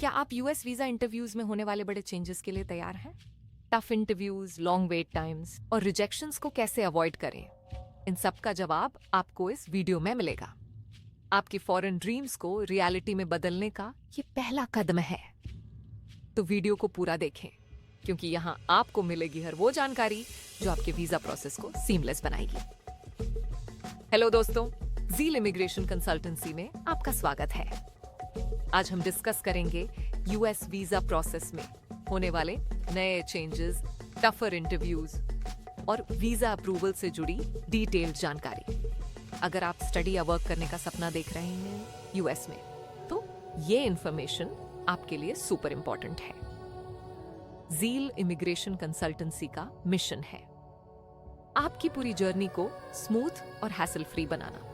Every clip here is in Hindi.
क्या आप यूएस वीज़ा इंटरव्यूज़ में होने वाले बड़े चेंजेस के लिए तैयार हैं? Tough interviews long wait times और रिजेक्शंस को कैसे अवॉइड करें? इन सब का जवाब आपको इस वीडियो में मिलेगा। आपकी फॉरेन ड्रीम्स को रियलिटी में बदलने का ये पहला कदम है। तो वीडियो को पूरा देखें, क्योंकि यहाँ आपको मिलेगी हर वो जानकारी जो आपके वीज़ा प्रोसेस को सीमलेस बनाएगी। हेलो दोस्तों जील इमिग्रेशन कंसल्टेंसी में आपका स्वागत है। आज हम डिस्कस करेंगे यूएस वीज़ा प्रोसेस में होने वाले नए चेंजेस टफर इंटरव्यूज़ और वीज़ा अप्रूवल से जुड़ी डिटेल्ड जानकारी। अगर आप स्टडी या वर्क करने का सपना देख रहे हैं यूएस में तो ये इंफॉर्मेशन आपके लिए सुपर इंपॉर्टेंट है। जील इमिग्रेशन कंसल्टेंसी का मिशन है। आपकी पूरी जर्नी को स्मूथ और हैसल फ्री बनाना।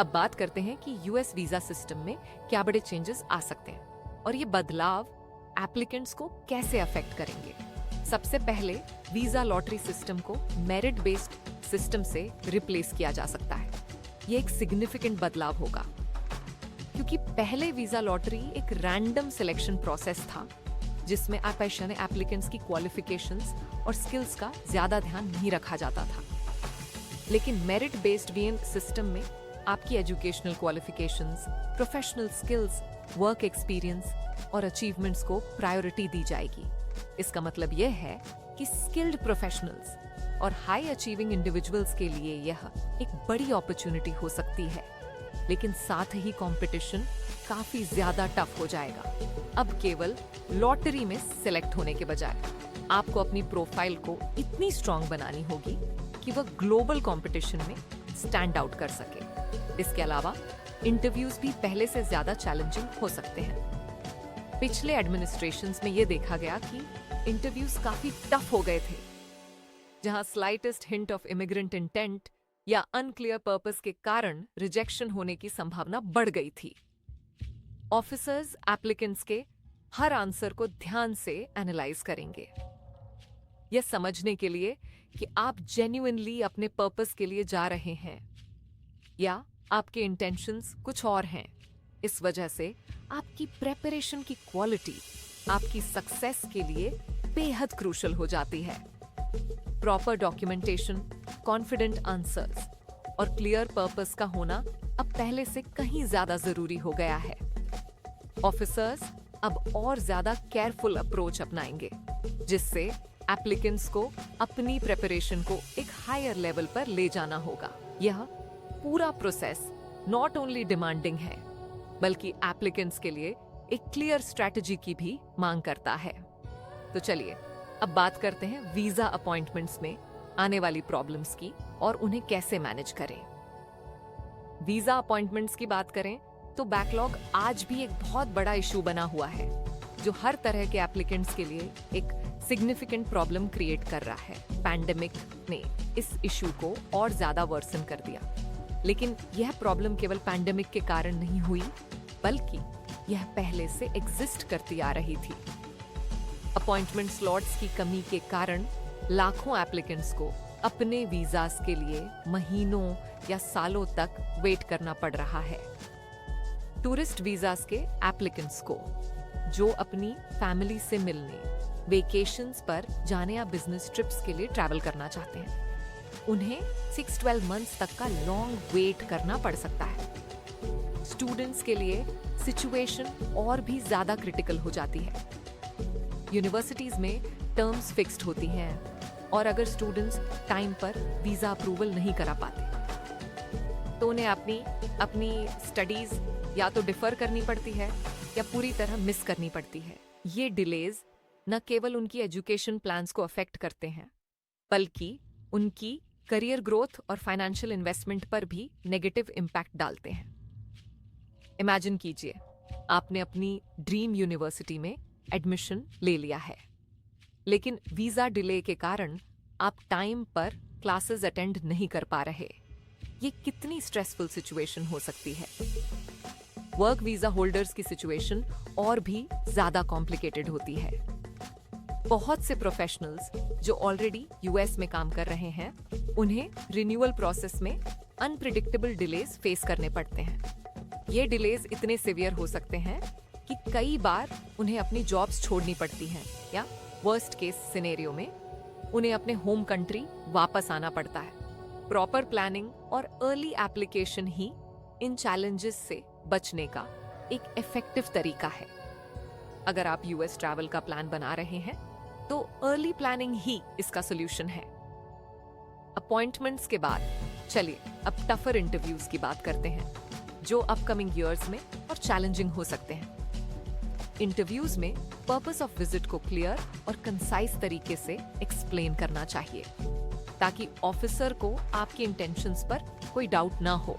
अब बात करते हैं कि यूएस वीज़ा सिस्टम में क्या बड़े चेंजेस आ सकते हैं और ये बदलाव एप्लीकेंट्स को कैसे अफेक्ट करेंगे। सबसे पहले वीज़ा लॉटरी सिस्टम को मेरिट बेस्ड सिस्टम से रिप्लेस किया जा सकता है। ये एक सिग्निफिकेंट बदलाव होगा। क्योंकि पहले वीज़ा लॉटरी एक रैंडम सिलेक्शन प्रोसेस था, जिसमें आपेक्षा एप्लीकेंट्स की क्वालिफिकेशंस और स्किल्स का ज़्यादा ध्यान नहीं रखा जाता था। लेकिन मेरिट बेस्ड वीएन सिस्टम में आपकी educational qualifications professional skills work experience और अचीवमेंट्स को प्रायोरिटी दी जाएगी। इसका मतलब यह है कि स्किल्ड प्रोफेशनल्स और हाई अचीविंग इंडिविजुअल्स के लिए यह एक बड़ी अपॉर्चुनिटी हो सकती है। लेकिन साथ ही कंपटीशन काफ़ी ज़्यादा टफ हो जाएगा। अब केवल लॉटरी में सिलेक्ट होने के बजाय आपको अपनी प्रोफ़ाइल को इतनी स्ट्रांग बनानी होगी कि वह ग्लोबल कंपटीशन में स्टैंड आउट कर सके। इसके अलावा इंटरव्यूज़ भी पहले से ज़्यादा चैलेंजिंग हो सकते हैं। पिछले एडमिनिस्ट्रेशन में यह देखा गया कि इंटरव्यूज़ काफ़ी टफ हो गए थे, जहाँ slightest hint of immigrant intent या अनक्लियर पर्पस के कारण रिजेक्शन होने की संभावना बढ़ गई थी। ऑफिसर्स एप्लीकेंट्स के हर आंसर को ध्यान से एनालाइज करेंगे। यह समझने के लिए कि आप जेन्युइनली अपने पर्पस के लिए जा रहे हैं, या आपके इंटेंशंस कुछ और हैं। इस वजह से आपकी प्रेपरेशन की क्वालिटी आपकी सक्सेस के लिए बेहद क्रूशल हो जाती है। प्रॉपर डॉक्यूमेंटेशन कॉन्फिडेंट आंसर्स और क्लियर पर्पस का होना अब पहले से कहीं ज़्यादा ज़रूरी हो गया है। ऑफिसर्स अब और ज़्यादा केयरफुल अप्रोच अपनाएँगे, जिससे एप्लीकेंट्स को अपनी प्रेपरेशन को एक हायर लेवल पर ले जाना होगा। यह पूरा प्रोसेस नॉट ओनली डिमांडिंग है, बल्कि एप्लीकेंट्स के लिए एक क्लियर स्ट्रैटेजी की भी मांग करता है। तो चलिए, अब बात करते हैं वीज़ा अपॉइंटमेंट्स में आने वाली प्रॉब्लम्स की और उन्हें कैसे मैनेज करें। वीज़ा अपॉइंटमेंट्स की बात करें तो बैकलॉग आज भी एक बहुत बड़ा इशू बना हुआ है, जो हर तरह के एप्लीकेंट्स के लिए एक सिग्निफिकेंट प्रॉब्लम क्रिएट कर रहा है। पैंडेमिक ने इस इशू को और ज़्यादा वर्सन कर दिया। लेकिन यह प्रॉब्लम केवल पैंडेमिक के कारण नहीं हुई, बल्कि यह पहले से एग्जिस्ट करती आ रही थी। अपॉइंटमेंट स्लॉट्स की कमी के कारण लाखों एप्लीकेंट्स को अपने वीजास के लिए महीनों या सालों तक वेट करना पड़ रहा है। टूरिस्ट वीजास के एप्लीकेंट्स को, जो अपनी फैमिली से मिलने वेकेशंस पर जाने या बिज़नेस ट्रिप्स के लिए ट्रैवल करना चाहते हैं। उन्हें सिक्स ट्वेल्व मंथ्स तक का लॉन्ग वेट करना पड़ सकता है। स्टूडेंट्स के लिए सिचुएशन और भी ज़्यादा क्रिटिकल हो जाती है। यूनिवर्सिटीज में टर्म्स फिक्स्ड होती हैं और अगर स्टूडेंट्स टाइम पर वीज़ा अप्रूवल नहीं करा पाते तो उन्हें अपनी अपनी स्टडीज़ या तो डिफ़र करनी पड़ती है या पूरी तरह मिस करनी पड़ती है। ये डिलेज न केवल उनकी एजुकेशन प्लान्स को अफेक्ट करते हैं, बल्कि उनकी करियर ग्रोथ और फाइनेंशियल इन्वेस्टमेंट पर भी नेगेटिव इम्पैक्ट डालते हैं। इमेजिन कीजिए, आपने अपनी ड्रीम यूनिवर्सिटी में एडमिशन ले लिया है। लेकिन वीज़ा डिले के कारण आप टाइम पर क्लासेस अटेंड नहीं कर पा रहे। ये कितनी स्ट्रेसफुल सिचुएशन हो सकती है। वर्क वीज़ा होल्डर्स की सिचुएशन और भी ज़्यादा कॉम्प्लिकेटेड होती है। बहुत से प्रोफेशनल्स जो ऑलरेडी यूएस में काम कर रहे हैं, उन्हें रिन्यूअल प्रोसेस में अनप्रिडिक्टेबल डिलेज फेस करने पड़ते हैं। ये डिलेज इतने सिवियर हो सकते हैं कि कई बार उन्हें अपनी जॉब्स छोड़नी पड़ती हैं, या वर्स्ट केस सिनेरियो में उन्हें अपने होम कंट्री वापस आना पड़ता है। प्रॉपर प्लानिंग और अर्ली एप्लीकेशन ही इन चैलेंजेस से बचने का एक इफ़ेक्टिव तरीका है। अगर आप यूएस ट्रैवल का प्लान बना रहे हैं तो अर्ली प्लानिंग ही इसका सोल्यूशन है। अपॉइंटमेंट्स के बाद, चलिए अब टफर इंटरव्यूज़ की बात करते हैं, जो अपकमिंग ईयर्स में और चैलेंजिंग हो सकते हैं। इंटरव्यूज़ में पर्पस ऑफ़ विज़िट को क्लियर और कंसाइज तरीके से एक्सप्लेन करना चाहिए, ताकि ऑफिसर को आपके इंटेंशंस पर कोई डाउट ना हो।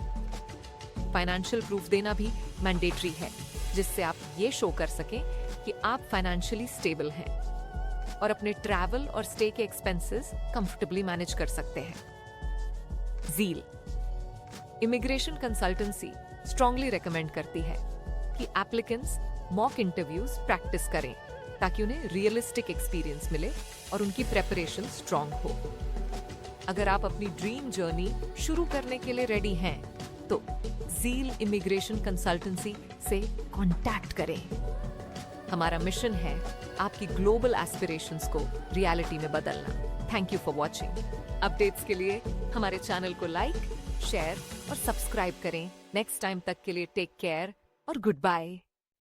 फाइनेंशियल प्रूफ देना भी मैंडेटरी है, जिससे आप ये शो कर सकें कि आप फाइनेंशियली स्टेबल हैं। और अपने ट्रैवल और स्टे के एक्सपेंसेस कंफर्टेबली मैनेज कर सकते हैं। Zeal immigration consultancy strongly recommend करती है कि एप्लीकेंट्स मॉक इंटरव्यूज़ प्रैक्टिस करें ताकि उन्हें रियलिस्टिक एक्सपीरियंस मिले और उनकी प्रेपरेशन स्ट्रांग हो। अगर आप अपनी ड्रीम जर्नी शुरू करने के लिए रेडी हैं तो जील इमिग्रेशन कंसल्टेंसी से कांटेक्ट करें। हमारा मिशन है आपकी ग्लोबल एस्पिरेशंस को रियलिटी में बदलना। Thank you for watching updates के लिए हमारे चैनल को लाइक शेयर और सब्सक्राइब करें। नेक्स्ट टाइम तक के लिए टेक केयर और गुड बाय